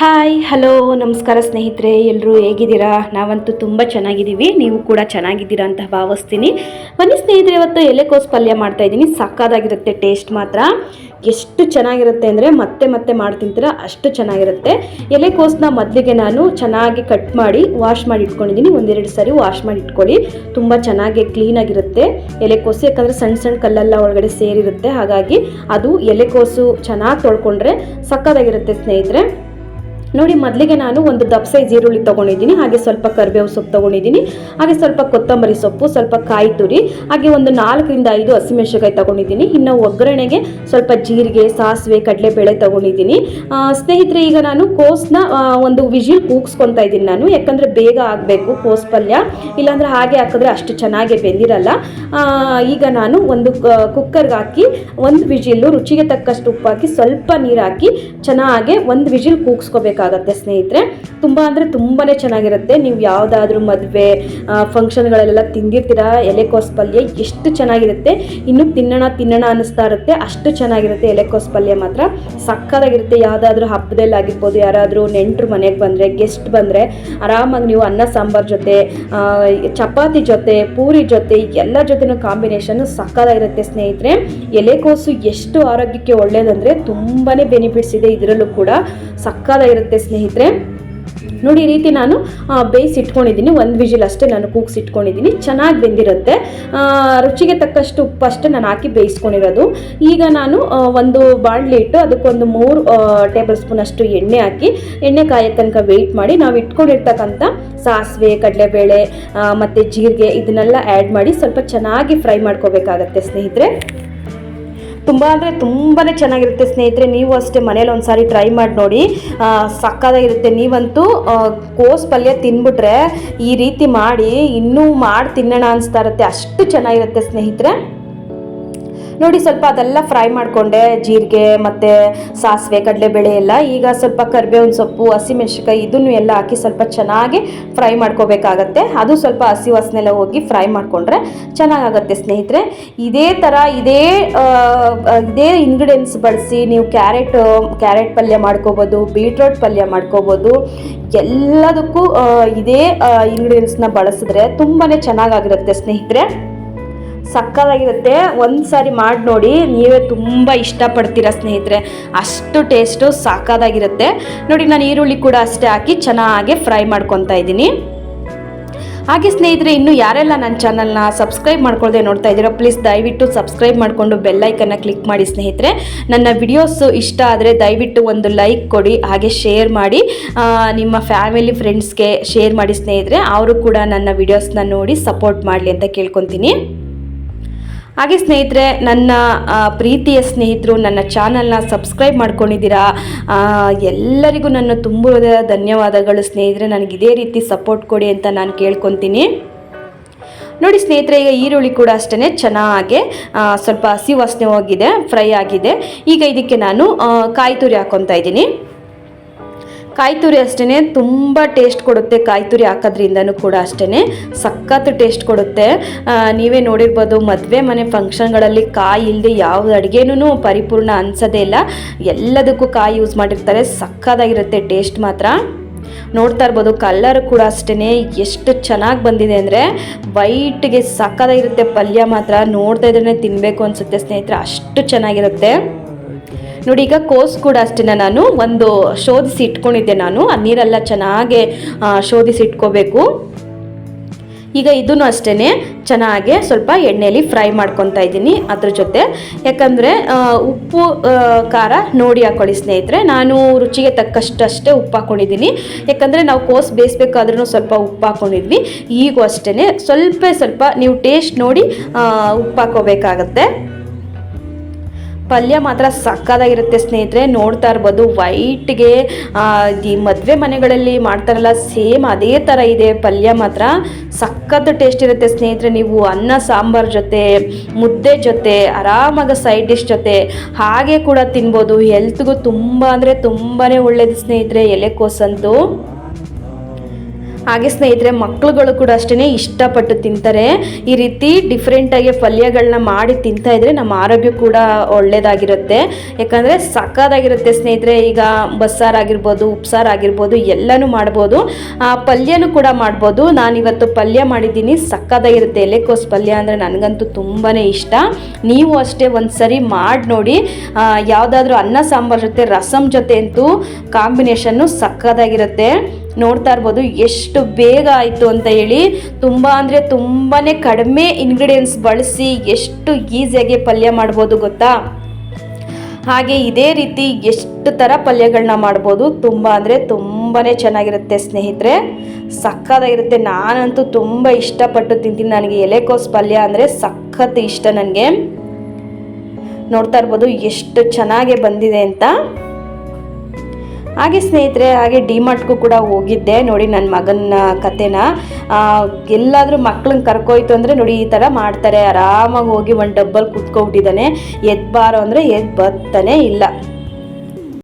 Hello ನಮಸ್ಕಾರ ಸ್ನೇಹಿತರೆ ಎಲ್ಲರೂ ಹೇಗಿದ್ದೀರಾ? ನಾವಂತೂ ತುಂಬ ಚೆನ್ನಾಗಿದ್ದೀವಿ, ನೀವು ಕೂಡ ಚೆನ್ನಾಗಿದ್ದೀರಾ ಅಂತ ಭಾವಿಸ್ತೀನಿ. ಬನ್ನಿ ಸ್ನೇಹಿತರೆ, ಇವತ್ತು ಎಲೆಕೋಸು ಪಲ್ಯ ಮಾಡ್ತಾ ಇದ್ದೀನಿ. ಸಕ್ಕದಾಗಿರುತ್ತೆ ಟೇಸ್ಟ್ ಮಾತ್ರ. ಎಷ್ಟು ಚೆನ್ನಾಗಿರುತ್ತೆ ಅಂದರೆ ಮತ್ತೆ ಮತ್ತೆ ಮಾಡ್ತಿಂತೀರ ಅಷ್ಟು ಚೆನ್ನಾಗಿರುತ್ತೆ. ಎಲೆಕೋಸನ್ನ ಮೊದಲಿಗೆ ನಾನು ಚೆನ್ನಾಗಿ ಕಟ್ ಮಾಡಿ ವಾಶ್ ಮಾಡಿ ಇಟ್ಕೊಂಡಿದ್ದೀನಿ. ಒಂದೆರಡು ಸಾರಿ ವಾಶ್ ಮಾಡಿ ಇಟ್ಕೊಳ್ಳಿ. ತುಂಬ ಚೆನ್ನಾಗಿ ಕ್ಲೀನಾಗಿರುತ್ತೆ ಎಲೆಕೋಸು. ಯಾಕಂದರೆ ಸಣ್ಣ ಸಣ್ಣ ಕಲ್ಲೆಲ್ಲ ಒಳಗಡೆ ಸೇರಿರುತ್ತೆ. ಹಾಗಾಗಿ ಅದು ಎಲೆಕೋಸು ಚೆನ್ನಾಗಿ ತೊಳ್ಕೊಂಡ್ರೆ ಸಕ್ಕದಾಗಿರುತ್ತೆ ಸ್ನೇಹಿತರೆ. ನೋಡಿ, ಮೊದಲಿಗೆ ನಾನು ಒಂದು ದಪ್ಪ ಸೈಜ್ ಈರುಳ್ಳಿ ತೊಗೊಂಡಿದ್ದೀನಿ. ಹಾಗೆ ಸ್ವಲ್ಪ ಕರಿಬೇವು ಸೊಪ್ಪು ತೊಗೊಂಡಿದ್ದೀನಿ. ಹಾಗೆ ಸ್ವಲ್ಪ ಕೊತ್ತಂಬರಿ ಸೊಪ್ಪು, ಸ್ವಲ್ಪ ಕಾಯಿ ತುರಿ, ಹಾಗೆ ಒಂದು ನಾಲ್ಕರಿಂದ ಐದು ಹಸಿಮೆಣಸಿನಕಾಯಿ ತೊಗೊಂಡಿದ್ದೀನಿ. ಇನ್ನು ಒಗ್ಗರಣೆಗೆ ಸ್ವಲ್ಪ ಜೀರಿಗೆ, ಸಾಸಿವೆ, ಕಡಲೆಬೇಳೆ ತೊಗೊಂಡಿದ್ದೀನಿ. ಸ್ನೇಹಿತರೆ, ಈಗ ನಾನು ಕೋಸ್ನ ಒಂದು ವಿಜಿಲ್ ಕೂಗಿಸ್ಕೊತಾ ಇದ್ದೀನಿ ನಾನು. ಯಾಕಂದರೆ ಬೇಗ ಆಗಬೇಕು ಕೋಸ್ ಪಲ್ಯ. ಇಲ್ಲಾಂದರೆ ಹಾಗೆ ಹಾಕಿದ್ರೆ ಅಷ್ಟು ಚೆನ್ನಾಗಿ ಬೆಂದಿರಲ್ಲ. ಈಗ ನಾನು ಒಂದು ಕುಕ್ಕರ್ಗೆ ಹಾಕಿ ಒಂದು ವಿಜಿಲ್ಲು ರುಚಿಗೆ ತಕ್ಕಷ್ಟು ಉಪ್ಪು ಹಾಕಿ ಸ್ವಲ್ಪ ನೀರು ಹಾಕಿ ಚೆನ್ನಾಗೆ ಒಂದು ವಿಜಿಲ್ ಕೂಗ್ಸ್ಕೋಬೇಕಾಗತ್ತೆ ಸ್ನೇಹಿತರೆ. ತುಂಬ ಅಂದರೆ ತುಂಬಾ ಚೆನ್ನಾಗಿರುತ್ತೆ. ನೀವು ಯಾವುದಾದ್ರೂ ಮದುವೆ ಫಂಕ್ಷನ್ಗಳಲ್ಲೆಲ್ಲ ತಿಂದಿರ್ತೀರ? ಎಲೆಕೋಸ್ ಪಲ್ಯ ಎಷ್ಟು ಚೆನ್ನಾಗಿರುತ್ತೆ? ಇನ್ನು ತಿನ್ನೋಣ ತಿನ್ನೋಣ ಅನ್ನಿಸ್ತಾ ಇರುತ್ತೆ. ಅಷ್ಟು ಚೆನ್ನಾಗಿರುತ್ತೆ ಎಲೆಕೋಸ್ ಪಲ್ಯ ಮಾತ್ರ. ಸಕ್ಕತ್ತಾಗಿರುತ್ತೆ. ಯಾವುದಾದ್ರೂ ಹಬ್ಬದಲ್ಲಿ ಆಗಿರ್ಬೋದು, ಯಾರಾದರೂ ನೆಂಟರು ಮನೆಗೆ ಬಂದರೆ ಗೆಸ್ಟ್ ಬಂದರೆ, ಆರಾಮಾಗಿ ನೀವು ಅನ್ನ, ಸಾಂಬಾರ್ ಜೊತೆ ಚಪಾತಿ ಜೊತೆ, ಪೂರಿ ಜೊತೆ, ಎಲ್ಲ ಜೊತೆನೂ ಕಾಂಬಿನೇಷನ್ ಸಕ್ಕತ್ತಾಗಿರುತ್ತೆ ಸ್ನೇಹಿತರೆ. ಎಲೆಕೋಸು ಎಷ್ಟು ಆರೋಗ್ಯಕ್ಕೆ ಒಳ್ಳೆಯದಂದರೆ ತುಂಬಾ ಬೆನಿಫಿಟ್ಸ್ ಇದೆ ಇದರಲ್ಲೂ ಕೂಡ. ಸಕ್ಕದಾಗಿರುತ್ತೆ ಸ್ನೇಹಿತರೆ. ನೋಡಿ, ಈ ರೀತಿ ನಾನು ಬೇಯಿಸಿಟ್ಕೊಂಡಿದ್ದೀನಿ ಒಂದು ವಿಜಿಲ್ ಅಷ್ಟೇ ನಾನು ಕೂಗ್ಸಿ ಇಟ್ಕೊಂಡಿದ್ದೀನಿ. ಚೆನ್ನಾಗಿ ಬೆಂದಿರುತ್ತೆ. ರುಚಿಗೆ ತಕ್ಕಷ್ಟು ಉಪ್ಪು ಅಷ್ಟೇ ನಾನು ಹಾಕಿ ಬೇಯಿಸ್ಕೊಂಡಿರೋದು. ಈಗ ನಾನು ಒಂದು ಬಾಣಲಿ ಇಟ್ಟು ಅದಕ್ಕೊಂದು ಮೂರು ಟೇಬಲ್ ಸ್ಪೂನ್ ಅಷ್ಟು ಎಣ್ಣೆ ಹಾಕಿ, ಎಣ್ಣೆ ಕಾಯೋ ತನಕ ವೆಯ್ಟ್ ಮಾಡಿ, ನಾವು ಇಟ್ಕೊಂಡಿರ್ತಕ್ಕಂಥ ಸಾಸಿವೆ, ಕಡಲೆಬೇಳೆ ಮತ್ತು ಜೀರಿಗೆ ಇದನ್ನೆಲ್ಲ ಆ್ಯಡ್ ಮಾಡಿ ಸ್ವಲ್ಪ ಚೆನ್ನಾಗಿ ಫ್ರೈ ಮಾಡ್ಕೋಬೇಕಾಗತ್ತೆ ಸ್ನೇಹಿತರೆ. ತುಂಬ ಅಂದರೆ ತುಂಬಾ ಚೆನ್ನಾಗಿರುತ್ತೆ ಸ್ನೇಹಿತರೆ, ನೀವು ಅಷ್ಟೇ ಮನೇಲಿ ಒಂದು ಸಾರಿ ಟ್ರೈ ಮಾಡಿ ನೋಡಿ. ಸಕ್ಕದಾಗಿರುತ್ತೆ ನೀವಂತೂ ಕೋಸ್ ಪಲ್ಯ ತಿನ್ಬಿಟ್ರೆ ಈ ರೀತಿ ಮಾಡಿ ಇನ್ನೂ ಮಾಡಿ ತಿನ್ನೋಣ ಅನಿಸ್ತಾ ಇರುತ್ತೆ. ಅಷ್ಟು ಚೆನ್ನಾಗಿರುತ್ತೆ ಸ್ನೇಹಿತರೆ. ನೋಡಿ ಸ್ವಲ್ಪ ಅದೆಲ್ಲ ಫ್ರೈ ಮಾಡಿಕೊಂಡೆ, ಜೀರಿಗೆ ಮತ್ತು ಸಾಸಿವೆ, ಕಡಲೆಬೇಳೆ ಎಲ್ಲ. ಈಗ ಸ್ವಲ್ಪ ಕರಿಬೇವಿನ ಸೊಪ್ಪು, ಹಸಿಮೆಣ್ಸಿನ್ಕಾಯಿ ಇದನ್ನು ಎಲ್ಲ ಹಾಕಿ ಸ್ವಲ್ಪ ಚೆನ್ನಾಗಿ ಫ್ರೈ ಮಾಡ್ಕೋಬೇಕಾಗತ್ತೆ. ಅದು ಸ್ವಲ್ಪ ಹಸಿ ವಾಸನೆಲ್ಲ ಹೋಗಿ ಫ್ರೈ ಮಾಡಿಕೊಂಡ್ರೆ ಚೆನ್ನಾಗಾಗತ್ತೆ ಸ್ನೇಹಿತರೆ. ಇದೇ ಥರ ಇದೇ ಇದೇ ಇಂಗ್ರೀಡಿಯೆಂಟ್ಸ್ ಬಳಸಿ ನೀವು ಕ್ಯಾರೆಟ್ ಕ್ಯಾರೆಟ್ ಪಲ್ಯ ಮಾಡ್ಕೋಬೋದು, ಬೀಟ್ರೋಟ್ ಪಲ್ಯ ಮಾಡ್ಕೋಬೋದು, ಎಲ್ಲದಕ್ಕೂ ಇದೇ ಇಂಗ್ರೀಡಿಯೆಂಟ್ಸ್ನ ಬಳಸಿದ್ರೆ ತುಂಬಾ ಚೆನ್ನಾಗಾಗಿರುತ್ತೆ ಸ್ನೇಹಿತರೆ. ಸಕ್ಕತ್ತಾಗಿರುತ್ತೆ. ಒಂದು ಸಾರಿ ಮಾಡಿ ನೋಡಿ, ನೀವೇ ತುಂಬ ಇಷ್ಟಪಡ್ತೀರಾ ಸ್ನೇಹಿತರೆ. ಅಷ್ಟು ಟೇಸ್ಟು ಸಾಕಾದಾಗಿರುತ್ತೆ ನೋಡಿ, ನಾನು ಈರುಳ್ಳಿ ಕೂಡ ಅಷ್ಟೇ ಹಾಕಿ ಚೆನ್ನಾಗಿ ಫ್ರೈ ಮಾಡ್ಕೊತಾ ಇದ್ದೀನಿ. ಹಾಗೆ ಸ್ನೇಹಿತರೆ, ಇನ್ನು ಯಾರೆಲ್ಲ ನನ್ನ ಚಾನಲ್ನ ಸಬ್ಸ್ಕ್ರೈಬ್ ಮಾಡ್ಕೊಳ್ಳದೆ ನೋಡ್ತಾ ಇದ್ದೀರಾ ಪ್ಲೀಸ್ ದಯವಿಟ್ಟು ಸಬ್ಸ್ಕ್ರೈಬ್ ಮಾಡಿಕೊಂಡು ಬೆಲ್ಲೈಕನ್ನ ಕ್ಲಿಕ್ ಮಾಡಿ ಸ್ನೇಹಿತರೆ. ನನ್ನ ವಿಡಿಯೋಸ್ ಇಷ್ಟ ಆದರೆ ದಯವಿಟ್ಟು ಒಂದು ಲೈಕ್ ಕೊಡಿ, ಹಾಗೆ ಶೇರ್ ಮಾಡಿ. ನಿಮ್ಮ ಫ್ಯಾಮಿಲಿ ಫ್ರೆಂಡ್ಸ್ಗೆ ಶೇರ್ ಮಾಡಿ ಸ್ನೇಹಿತರೆ. ಅವರು ಕೂಡ ನನ್ನ ವಿಡಿಯೋಸ್ನ ನೋಡಿ ಸಪೋರ್ಟ್ ಮಾಡಲಿ ಅಂತ ಕೇಳ್ಕೊತೀನಿ. ಹಾಗೆ ಸ್ನೇಹಿತರೆ, ನನ್ನ ಪ್ರೀತಿಯ ಸ್ನೇಹಿತರು, ನನ್ನ ಚಾನಲ್ನ ಸಬ್ಸ್ಕ್ರೈಬ್ ಮಾಡ್ಕೊಂಡಿದ್ದೀರಾ ಎಲ್ಲರಿಗೂ ನನ್ನ ತುಂಬ ಧನ್ಯವಾದಗಳು ಸ್ನೇಹಿತರೆ. ನನಗೆ ಇದೇ ರೀತಿ ಸಪೋರ್ಟ್ ಕೊಡಿ ಅಂತ ನಾನು ಕೇಳ್ಕೊತೀನಿ. ನೋಡಿ ಸ್ನೇಹಿತರೆ, ಈಗ ಈರುಳ್ಳಿ ಕೂಡ ಅಷ್ಟೇ ಚೆನ್ನಾಗೆ ಸ್ವಲ್ಪ ಹಸಿ ವಾಸನೆ ಹೋಗಿದೆ ಫ್ರೈ ಆಗಿದೆ. ಈಗ ಇದಕ್ಕೆ ನಾನು ಕಾಯಿ ತುರಿ ಹಾಕ್ಕೊತಾ ಇದ್ದೀನಿ. ಕಾಯಿ ತುರಿ ಅಷ್ಟೇ ತುಂಬ ಟೇಸ್ಟ್ ಕೊಡುತ್ತೆ ಕಾಯಿ ತುರಿ ಹಾಕೋದ್ರಿಂದನೂ ಕೂಡ ಅಷ್ಟೇ ಸಖತ್ ಟೇಸ್ಟ್ ಕೊಡುತ್ತೆ. ನೀವೇ ನೋಡಿರ್ಬೋದು ಮದುವೆ ಮನೆ ಫಂಕ್ಷನ್ಗಳಲ್ಲಿ ಕಾಯಿ ಇಲ್ಲದೆ ಯಾವ ಅಡುಗೆನೂ ಪರಿಪೂರ್ಣ ಅನ್ಸೋದೇ ಇಲ್ಲ. ಎಲ್ಲದಕ್ಕೂ ಕಾಯಿ ಯೂಸ್ ಮಾಡಿರ್ತಾರೆ. ಸಕ್ಕದಾಗಿರುತ್ತೆ ಟೇಸ್ಟ್ ಮಾತ್ರ. ನೋಡ್ತಾ ಇರ್ಬೋದು ಕಲ್ಲರ್ ಕೂಡ ಅಷ್ಟೇ ಎಷ್ಟು ಚೆನ್ನಾಗಿ ಬಂದಿದೆ ಅಂದರೆ ವೈಟ್ಗೆ ಸಕ್ಕದಾಗಿರುತ್ತೆ ಪಲ್ಯ ಮಾತ್ರ. ನೋಡ್ತಾ ಇದ್ರೇ ತಿನ್ನಬೇಕು ಅನಿಸುತ್ತೆ ಸ್ನೇಹಿತರೆ. ಅಷ್ಟು ಚೆನ್ನಾಗಿರುತ್ತೆ. ನೋಡಿ, ಈಗ ಕೋಸ್ ಕೂಡ ಅಷ್ಟೇ ನಾನು ಒಂದು ಶೋಧಿಸಿ ಇಟ್ಕೊಂಡಿದ್ದೆ ನಾನು. ಆ ನೀರೆಲ್ಲ ಚೆನ್ನಾಗೆ ಶೋಧಿಸಿ ಇಟ್ಕೋಬೇಕು. ಈಗ ಇದನ್ನು ಅಷ್ಟೇ ಚೆನ್ನಾಗೆ ಸ್ವಲ್ಪ ಎಣ್ಣೆಯಲ್ಲಿ ಫ್ರೈ ಮಾಡ್ಕೊತಾ ಇದ್ದೀನಿ ಅದ್ರ ಜೊತೆ. ಯಾಕಂದರೆ ಉಪ್ಪು ಖಾರ ನೋಡಿ ಹಾಕೊಳ್ಳಿ ಸ್ನೇಹಿತರೆ. ನಾನು ರುಚಿಗೆ ತಕ್ಕಷ್ಟಷ್ಟೇ ಉಪ್ಪು ಹಾಕ್ಕೊಂಡಿದ್ದೀನಿ ಯಾಕಂದರೆ, ನಾವು ಕೋಸ್ ಬೇಯಿಸ್ಬೇಕಾದ್ರೂ ಸ್ವಲ್ಪ ಉಪ್ಪು ಹಾಕ್ಕೊಂಡಿದ್ವಿ ಈಗೂ ಅಷ್ಟೇ ಸ್ವಲ್ಪ ಸ್ವಲ್ಪ ನೀವು ಟೇಸ್ಟ್ ನೋಡಿ ಉಪ್ಪು ಹಾಕೋಬೇಕಾಗತ್ತೆ. ಪಲ್ಯ ಮಾತ್ರ ಸಕ್ಕದಾಗಿರುತ್ತೆ ಸ್ನೇಹಿತರೆ. ನೋಡ್ತಾ ಇರ್ಬೋದು. ವೈಟ್ಗೆ ಈ ಮದುವೆ ಮನೆಗಳಲ್ಲಿ ಮಾಡ್ತಾರಲ್ಲ, ಸೇಮ್ ಅದೇ ಥರ ಇದೆ. ಪಲ್ಯ ಮಾತ್ರ ಸಖತ್ ಟೇಸ್ಟ್ ಇರುತ್ತೆ ಸ್ನೇಹಿತರೆ. ನೀವು ಅನ್ನ, ಸಾಂಬಾರ್ ಜೊತೆ, ಮುದ್ದೆ ಜೊತೆ, ಆರಾಮಾಗಿ ಸೈಡ್ ಡಿಶ್ ಜೊತೆ ಹಾಗೆ ಕೂಡ ತಿನ್ಬೋದು. ಹೆಲ್ತ್ಗೂ ತುಂಬ ಅಂದರೆ ತುಂಬಾ ಒಳ್ಳೆಯದು ಸ್ನೇಹಿತರೆ. ಎಲೆಕೋಸಂತೂ. ಹಾಗೆ ಸ್ನೇಹಿತರೆ ಮಕ್ಕಳುಗಳು ಕೂಡ ಅಷ್ಟೇ ಇಷ್ಟಪಟ್ಟು ತಿಂತಾರೆ. ಈ ರೀತಿ ಡಿಫ್ರೆಂಟಾಗಿ ಪಲ್ಯಗಳನ್ನ ಮಾಡಿ ತಿಂತಾ ಇದ್ರೆ ನಮ್ಮ ಆರೋಗ್ಯ ಕೂಡ ಒಳ್ಳೆಯದಾಗಿರುತ್ತೆ ಯಾಕಂದರೆ ಸಕ್ಕದಾಗಿರುತ್ತೆ ಸ್ನೇಹಿತರೆ, ಈಗ ಬಸ್ಸಾರು ಆಗಿರ್ಬೋದು, ಉಪ್ಸಾರು ಆಗಿರ್ಬೋದು, ಎಲ್ಲನೂ ಮಾಡ್ಬೋದು. ಆ ಪಲ್ಯನೂ ಕೂಡ ಮಾಡ್ಬೋದು. ನಾನಿವತ್ತು ಪಲ್ಯ ಮಾಡಿದ್ದೀನಿ ಸಕ್ಕದಾಗಿರುತ್ತೆ ಎಲೆಕೋಸು ಪಲ್ಯ ಅಂದರೆ ನನಗಂತೂ ತುಂಬಾ ಇಷ್ಟ. ನೀವು ಅಷ್ಟೇ ಒಂದು ಸರಿ ಮಾಡಿ ನೋಡಿ. ಯಾವುದಾದ್ರೂ ಅನ್ನ, ಸಾಂಬಾರ್ ಜೊತೆ ರಸಮ್ ಜೊತೆ ಅಂತೂ ಕಾಂಬಿನೇಷನ್ನು ಸಕ್ಕದಾಗಿರುತ್ತೆ ನೋಡ್ತಾ ಇರ್ಬೋದು. ಎಷ್ಟು ಬೇಗ ಆಯಿತು ಅಂತ ಹೇಳಿ ತುಂಬ ಅಂದರೆ ತುಂಬಾ ಕಡಿಮೆ ಇಂಗ್ರೀಡಿಯೆಂಟ್ಸ್ ಬಳಸಿ ಎಷ್ಟು ಈಸಿಯಾಗಿ ಪಲ್ಯ ಮಾಡ್ಬೋದು ಗೊತ್ತಾ? ಹಾಗೆ ಇದೇ ರೀತಿ ಎಷ್ಟು ಥರ ಪಲ್ಯಗಳನ್ನ ಮಾಡ್ಬೋದು ತುಂಬ ಅಂದರೆ ತುಂಬಾ ಚೆನ್ನಾಗಿರುತ್ತೆ ಸ್ನೇಹಿತರೆ. ಸಕ್ಕತ್ತಾಗಿರುತ್ತೆ. ನಾನಂತೂ ತುಂಬ ಇಷ್ಟಪಟ್ಟು ತಿಂತೀನಿ. ನನಗೆ ಎಲೆಕೋಸು ಪಲ್ಯ ಅಂದರೆ ಸಖತ್ ಇಷ್ಟ ನನಗೆ. ನೋಡ್ತಾ ಇರ್ಬೋದು ಎಷ್ಟು ಚೆನ್ನಾಗೆ ಬಂದಿದೆ ಅಂತ. ಹಾಗೆ ಸ್ನೇಹಿತರೆ, ಹಾಗೆ ಡಿಮಾರ್ಟ್ಗೂ ಕೂಡ ಹೋಗಿದ್ದೆ. ನೋಡಿ ನನ್ನ ಮಗನ ಕತೆನ. ಎಲ್ಲಾದರೂ ಮಕ್ಳನ್ನ ಕರ್ಕೋಯ್ತು ಅಂದರೆ ನೋಡಿ ಈ ಥರ ಮಾಡ್ತಾರೆ. ಆರಾಮಾಗಿ ಹೋಗಿ ಒಂದು ಡಬ್ಬಲ್ಲಿ ಕುತ್ಕೊಬಿಟ್ಟಿದ್ದಾನೆ. ಎದ್ದು ಬಾರೋ ಅಂದರೆ ಎದ್ದು ಬರ್ತಾನೆ ಇಲ್ಲ.